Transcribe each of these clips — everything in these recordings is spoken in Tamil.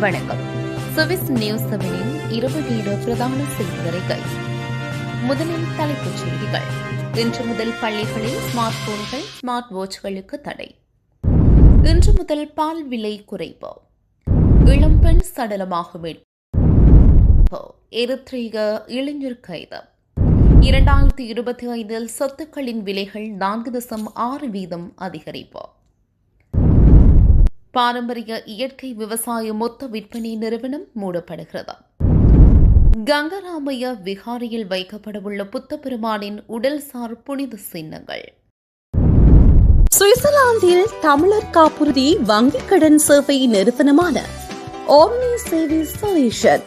வணக்கம். சுவிஸ் நியூஸ் செவனின் இரவு நேர பிரதான செய்தியறிக்கை முதலில் தலைப்புச் செய்திகள். இன்று முதல் பள்ளிகளில் ஸ்மார்ட் போன்கள் ஸ்மார்ட் வாட்ச்களுக்கு தடை. இன்று முதல் பால் விலை குறைப்பு. இளம்பெண் சடலமாக மீட்பு. எரித்ரீக இளைஞர் கைது. இரண்டாயிரத்தி இருபத்தி ஐந்தில் சொத்துக்களின் விலைகள் நான்கு தசம் ஆறு வீதம் அதிகரிப்பு. பாரம்பரிய இயற்கை விவசாய மொத்த விற்பனை நிறுவனம் மூடப்படுகிறது. கங்கராமைய விகாரியில் வைக்கப்படவுள்ள புத்தபெருமானின் உடல்சார் புனித சின்னங்கள். சுவிட்சர்லாந்தில் தமிழர் காப்புறுதி வங்கிக் கடன் சேவை நிறுவனமான ஓம்னி சேவை சொல்யூஷன்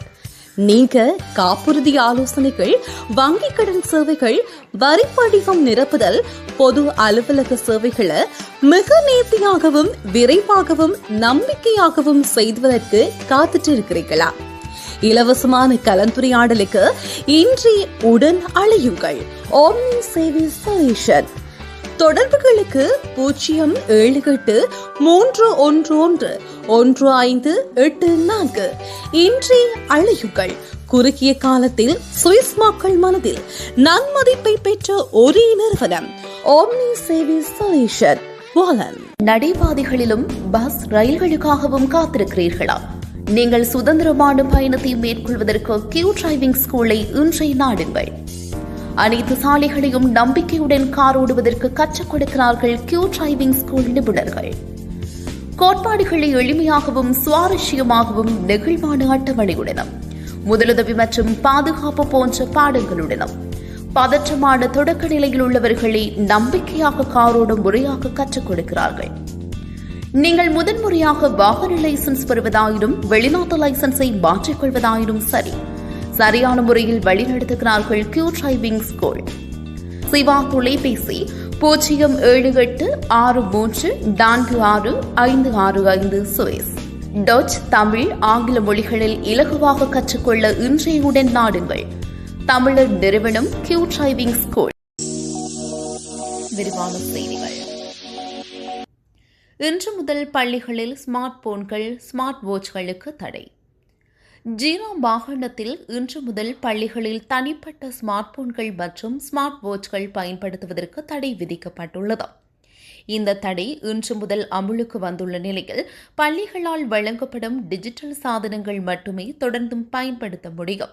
நீங்க காப்புறுதி ஆலோசனைகள் வங்கிக் கடன் சேவைகள் வரி படிவம் நிரப்புதல் பொது அலுவலக சேவைகளை மிக நேர்த்தியாகவும் விரைவாகவும் நம்பிக்கையாகவும் செய்வதற்கு காத்துட்டு இருக்கிறீர்களா இலவசமான கலந்துரையாடலுக்கு இன்றி உடன் அழையுங்கள் ஓம்னி சேவை சொல்யூஷன் தொடர்புகளுக்கு பூஜ்ஜியம் ஏழு எட்டு மூன்று ஒன்று ஒன்று ஒன்று ஐந்து எட்டு நான்கு. இன்றி அழையுங்கள். குறுகிய காலத்தில் சுவிஸ் மக்கள் மனதில் நன்மதிப்பை பெற்ற ஒரே நிறுவனம் ஓம்னி சேவை சொல்யூஷன் நடைபாதைகளிலும் பஸ் ரயில்களுக்காகவும் காத்திருக்கிறீர்களா? நீங்கள் சுதந்திரமான பயணத்தை மேற்கொள்வதற்கு கியூ டிரைவிங் ஸ்கூலை இன்றை நாடுங்கள். அனைத்து சாலைகளையும் நம்பிக்கையுடன் கார் ஓடுவதற்கு கற்றுக் கொடுக்கிறார்கள் கியூ டிரைவிங் ஸ்கூல் நிபுணர்கள். கோட்பாடுகளை எளிமையாகவும் சுவாரஸ்யமாகவும் நெகிழ்வான அட்டவணையுடனும் முதலுதவி மற்றும் பாதுகாப்பு போன்ற பாடங்களுடனும் பதற்றமான தொடக்க நிலையில் உள்ளவர்களை நம்பிக்கையாக காரோடும் முறையாக கற்றுக் கொடுக்கிறார்கள். நீங்கள் முதன்முறையாக வாகன லைசன்ஸ் பெறுவதாயினும் வெளிநாட்டு லைசன்ஸை மாற்றிக்கொள்வதாயினும் சரி சரியான முறையில் வழிநடத்துகிறார்கள் கியூ டிரைவிங் ஸ்கூல் சிவா தொலைபேசி பூஜ்ஜியம் ஏழு எட்டு ஆறு மூன்று நான்கு ஆறு ஐந்து ஆறு ஐந்து சுவேஸ் டச் தமிழ் ஆங்கில மொழிகளில் இலகுவாக கற்றுக்கொள்ள இன்றையுடன் நாடுங்கள். தமிழர் நிறுவனம் கியூ டிரைவிங் ஸ்கூல் விரிவான செய்திகள். இன்று முதல் பள்ளிகளில் ஸ்மார்ட் போன்கள் ஸ்மார்ட் வாட்ச்களுக்கு தடை. ஜீரோ மாகாணத்தில் இன்று முதல் பள்ளிகளில் தனிப்பட்ட ஸ்மார்ட் போன்கள் மற்றும் ஸ்மார்ட் வாட்ச்கள் பயன்படுத்துவதற்கு தடை விதிக்கப்பட்டுள்ளது. இந்த தடை இன்று முதல் அமுலுக்கு வந்துள்ள நிலையில் பள்ளிகளால் வழங்கப்படும் டிஜிட்டல் சாதனங்கள் மட்டுமே தொடர்ந்தும் பயன்படுத்த முடியும்.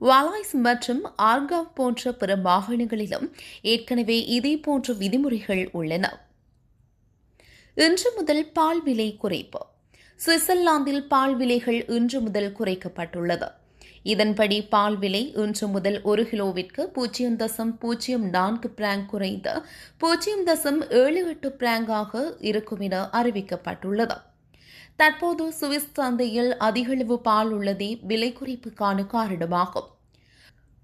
வாலாய்ஸ் மற்றும் ஆர்காவ் போன்ற பிற மாகாணங்களிலும் ஏற்கனவே இதேபோன்ற விதிமுறைகள் உள்ளன. இன்று முதல் பால் விலை குறைப்பு. சுவிட்சர்லாந்தில் பால் விலைகள் இன்று முதல் குறைக்கப்பட்டுள்ளது. இதன்படி பால் விலை இன்று முதல் ஒரு கிலோவிற்கு பூஜ்ஜியம் தசம் பூஜ்ஜியம் நான்கு பிராங்க் குறைந்து பூஜ்ஜியம் தசம் ஏழு எட்டு பிராங்காக இருக்கும் என அறிவிக்கப்பட்டுள்ளது. தற்போது சுவிஸ் சந்தையில் அதிகளவு பால் உள்ளதே விலை குறைப்புக்கான காரணமாகும்.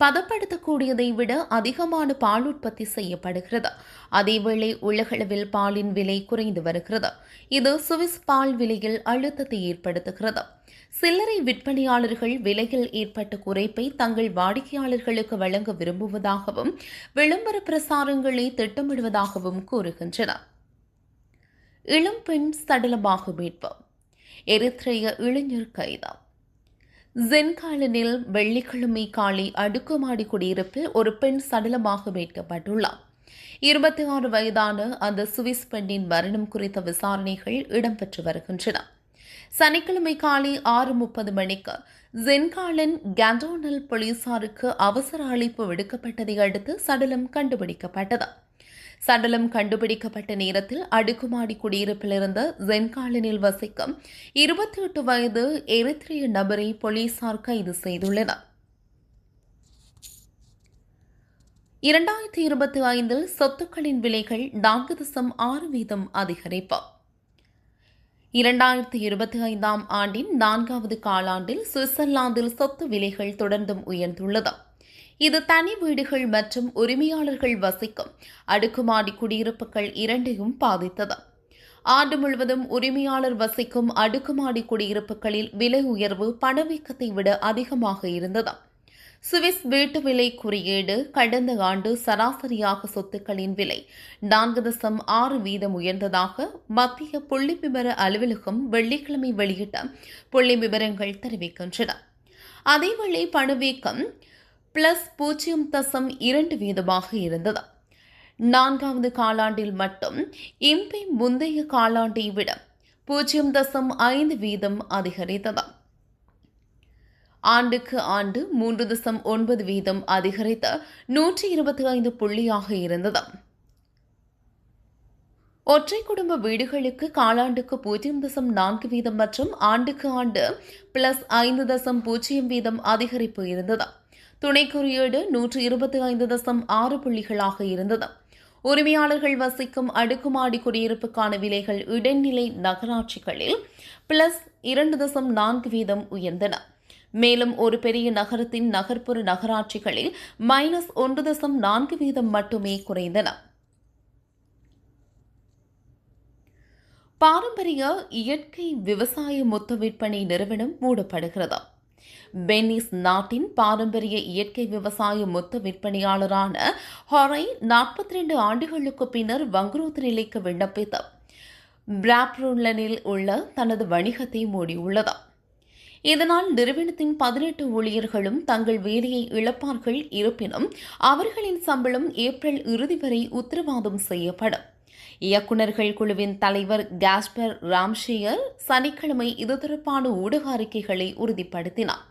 பதப்படுத்தக்கூடியதை விட அதிகமான பால் உற்பத்தி செய்யப்படுகிறது. அதேவேளை உலகளவில் பாலின் விலை குறைந்து வருகிறது. இது சுவிஸ் பால் விலையில் அழுத்தத்தை ஏற்படுத்துகிறது. சில்லறை விற்பனையாளர்கள் விலையில் ஏற்பட்ட குறைப்பை தங்கள் வாடிக்கையாளர்களுக்கு வழங்க விரும்புவதாகவும் விளம்பர பிரசாரங்களை திட்டமிடுவதாகவும் கூறுகின்றனர். இளம்பெண் சடலமாக மீட்பு. எரித்ரேய இளைஞர் கைது. ஜென்காலனில் வெள்ளிக்கிழமை காலை அடுக்குமாடி குடியிருப்பில் ஒரு பெண் சடலமாக மீட்கப்பட்டுள்ளார். இருபத்தி ஆறு வயதான அந்த சுவிஸ் பெண்ணின் மரணம் குறித்த விசாரணைகள் இடம்பெற்று வருகின்றன. சனிக்கிழமை காலை ஆறு முப்பது மணிக்கு ஜென்காலன் கேண்டோனல் போலீசாருக்கு அவசர அழைப்பு விடுக்கப்பட்டதை அடுத்து சடலம் கண்டுபிடிக்கப்பட்டது. சடலம் கண்டுபிடிக்கப்பட்ட நேரத்தில் அடுக்குமாடி குடியிருப்பிலிருந்த ஜென் ஜென்காலனில் வசிக்கும் இருபத்தி எட்டு வயது எரித்திரிய நபரை போலீசார் கைது செய்துள்ளனர். இரண்டாயிரத்தி இருபத்தி ஐந்தில் சொத்துக்களின் விலைகள் நான்கு தசம் ஆறு வீதம் அதிகரிப்பு. இரண்டாயிரத்தி இருபத்தி ஐந்தாம் ஆண்டின் நான்காவது காலாண்டில் சுவிட்சர்லாந்தில் சொத்து விலைகள் தொடர்ந்தும் உயர்ந்துள்ளது. இது தனி வீடுகள் மற்றும் உரிமையாளர்கள் வசிக்கும். அடுக்குமாடி குடியிருப்புகள் இரண்டையும் பாதித்தது. ஆண்டு முழுவதும் உரிமையாளர் வசிக்கும் அடுக்குமாடி குடியிருப்புகளில் விலை உயர்வு பணவீக்கத்தை விட அதிகமாக இருந்தது. சுவிஸ் வீட்டு விலை குறியீடு கடந்த ஆண்டு சராசரியாக சொத்துக்களின் விலை நான்கு தசம் ஆறு வீதம் உயர்ந்ததாக மத்திய புள்ளி விவர அலுவலகம் வெள்ளிக்கிழமை வெளியிட்ட புள்ளி விவரங்கள் தெரிவிக்கின்றன. அதேவேளை பணவீக்கம் பிளஸ் பூஜ்ஜியம் தசம் இரண்டு வீதமாக இருந்தது. நான்காவது காலாண்டில் மட்டும் இம்பி முந்தைய காலாண்டை விட பூஜ்ஜியம் தசம் ஐந்து வீதம் அதிகரித்தது. ஆண்டுக்கு ஆண்டு மூன்று தசம் ஒன்பது வீதம் அதிகரித்த நூற்றி இருபத்தி ஐந்து புள்ளியாக இருந்தது. ஒற்றை குடும்ப வீடுகளுக்கு காலாண்டுக்கு பூஜ்ஜியம் தசம் நான்கு வீதம் மற்றும் ஆண்டுக்கு ஆண்டு பிளஸ் ஐந்து தசம் பூஜ்ஜியம் வீதம் அதிகரிப்பு இருந்தது. துணை குறியீடு நூற்று இருபத்தி ஐந்து தசம் ஆறு புள்ளிகளாக இருந்தது. உரிமையாளர்கள் வசிக்கும் அடுக்குமாடி குடியிருப்புக்கான விலைகள் இடைநிலை நகராட்சிகளில் பிளஸ் இரண்டு தசம் நான்கு வீதம் உயர்ந்தன. மேலும் ஒரு பெரிய நகரத்தின் நகர்ப்புற நகராட்சிகளில் மைனஸ் ஒன்று தசம் நான்கு வீதம் மட்டுமே குறைந்தன. பாரம்பரிய இயற்கை விவசாய மொத்த விற்பனை நிறுவனம் மூடப்படுகிறது. பென்னிஸ் நாட்டின் பாரம்பரிய இயற்கை விவசாய மொத்த விற்பனையாளரான ஹொரை நாற்பத்தி ரெண்டு ஆண்டுகளுக்கு பின்னர் வங்குரோத்து நிலைக்கு விண்ணப்பித்த பிராப்ரோலனில் உள்ள தனது வணிகத்தை மூடியுள்ளது. இதனால் நிறுவனத்தின் பதினெட்டு ஊழியர்களும் தங்கள் வேலையை இழப்பார்கள் இருப்பினும் அவர்களின் சம்பளம் ஏப்ரல் இறுதி வரை உத்தரவாதம் செய்யப்படும். இயக்குநர்கள் குழுவின் தலைவர் காஸ்பர் ராம்ஷியர் சனிக்கிழமை இது தொடர்பான ஊடக அறிக்கைகளை உறுதிப்படுத்தினார்.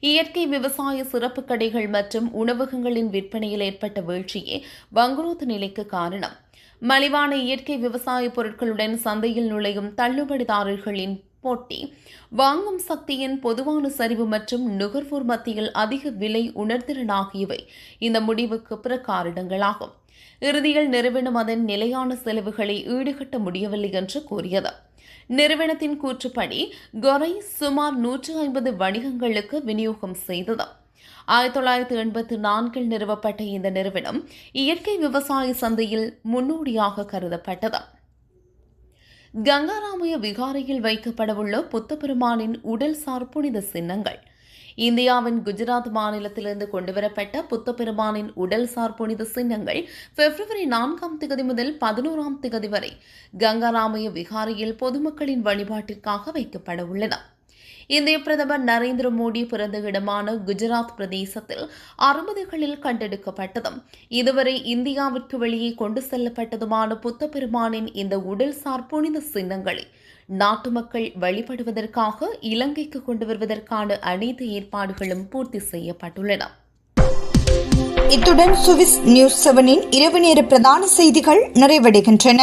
இயற்கை விவசாய சிறப்பு கடைகள் மற்றும் உணவகங்களின் விற்பனையில் ஏற்பட்ட வீழ்ச்சியே வங்குரோத்து நிலைக்கு காரணம். மலிவான இயற்கை விவசாய பொருட்களுடன் சந்தையில் நுழையும் தள்ளுபடிதாரர்களின் போட்டி. வாங்கும் சக்தியின் பொதுவான சரிவு மற்றும் நுகர்வோர் மத்தியில் அதிக விலை உணர்திறன் ஆகியவை இந்த முடிவுக்கு பிற காரணங்களாகும். இறுதியில் நிறுவனம் அதன் நிலையான செலவுகளை ஈடுகட்ட முடியவில்லை என்று கூறியது. நிறுவனத்தின் கூற்றுப்படி கொரை சுமார் நூற்று ஐம்பது வணிகங்களுக்கு விநியோகம் செய்தது. ஆயிரத்தி தொள்ளாயிரத்தி எண்பத்தி நான்கில் நிறுவப்பட்ட இந்த நிறுவனம் இயற்கை விவசாய சந்தையில் முன்னோடியாக கருதப்பட்டது. கங்காராமய விகாரையில் வைக்கப்படவுள்ள புத்தபெருமானின் உடல்சார் புனித சின்னங்கள். இந்தியாவின் குஜராத் மாநிலத்திலிருந்து கொண்டுவரப்பட்ட புத்தபெருமானின் உடல்சார் புனித சின்னங்கள் பிப்ரவரி நான்காம் திகதி முதல் பதினோராம் திகதி வரை கங்காராமய விகாரையில் பொதுமக்களின் வழிபாட்டிற்காக வைக்கப்பட உள்ளன இந்திய பிரதமர் நரேந்திர மோடி பிறந்த இடமான குஜராத் பிரதேசத்தில் அறுபதுகளில் கண்டெடுக்கப்பட்டதும் இதுவரை இந்தியாவிற்கு வெளியே கொண்டு செல்லப்பட்டதுமான புத்தபெருமானின் இந்த உடல்சார் புனித சின்னங்களை நாட்டு மக்கள் வழிபடுவதற்காக இலங்கைக்கு கொண்டு வருவதற்கான அனைத்து ஏற்பாடுகளும் பூர்த்தி செய்யப்பட்டுள்ளன. இத்துடன் சுவிஸ் நியூஸ் செவனின் இரவு நேர பிரதான செய்திகள் நிறைவடைகின்றன.